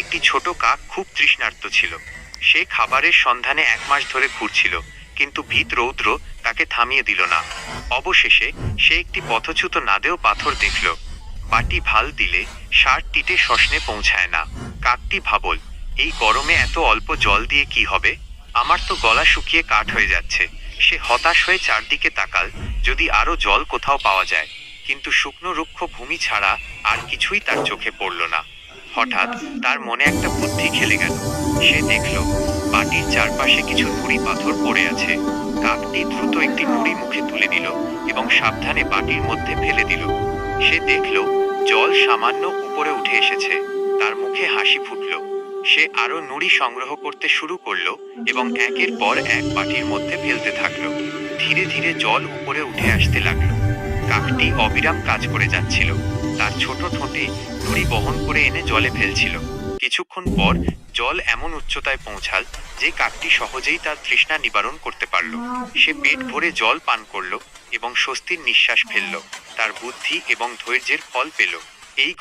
একটি ছোট কাক খুব তৃষ্ণার্ত ছিল। সে খাবারের সন্ধানে এক মাস ধরে ঘুরছিল, কিন্তু ভীত রৌদ্র তাকে থামিয়ে দিল না। অবশেষে সে একটি পথচ্যুত নাদেও পাথর দেখল। বাটি ভালো দিলে সার টিটে শ্মশনে পৌঁছায় না। কাকটি ভাবল, এই গরমে এত অল্প জল দিয়ে কি হবে? আমার তো গলা শুকিয়ে কাঠ হয়ে যাচ্ছে। সে হতাশ হয়ে চারদিকে তাকাল, যদি আরও জল কোথাও পাওয়া যায়। কিন্তু শুকনো রুক্ষ ভূমি ছাড়া আর কিছুই তার চোখে পড়ল না। হঠাৎ তার মনে একটা বুদ্ধি খেলে গেল। সে দেখল, বাটির চারপাশে কিছু নুড়ি পাথর পড়ে আছে। কাকটি দ্রুত একটি নুড়ি মুখে তুলে নিল এবং সাবধানে বাটির মধ্যে ফেলে দিল। সে দেখল, জল সামান্য উপরে উঠে এসেছে। তার মুখে হাসি ফুটল। সে আরও নুড়ি সংগ্রহ করতে শুরু করল এবং একের পর এক বাটির মধ্যে ফেলতে থাকল। ধীরে ধীরে জল উপরে উঠে আসতে লাগল। কাকটি অবিরাম কাজ করে যাচ্ছিল। তার ছোট ঠোঁটে নুড়ি বহন করে এনে জলে ফেলছিল। কিছুক্ষণ পর জল এমন উচ্চতায় পৌঁছাল যে কাকটি সহজেই তার তৃষ্ণা নিবারণ করতে পারল। সে পেট ভরে জল পান করল এবং স্বস্তির নিঃশ্বাস ফেলল। তার বুদ্ধি এবং ধৈর্যের ফল পেল। এই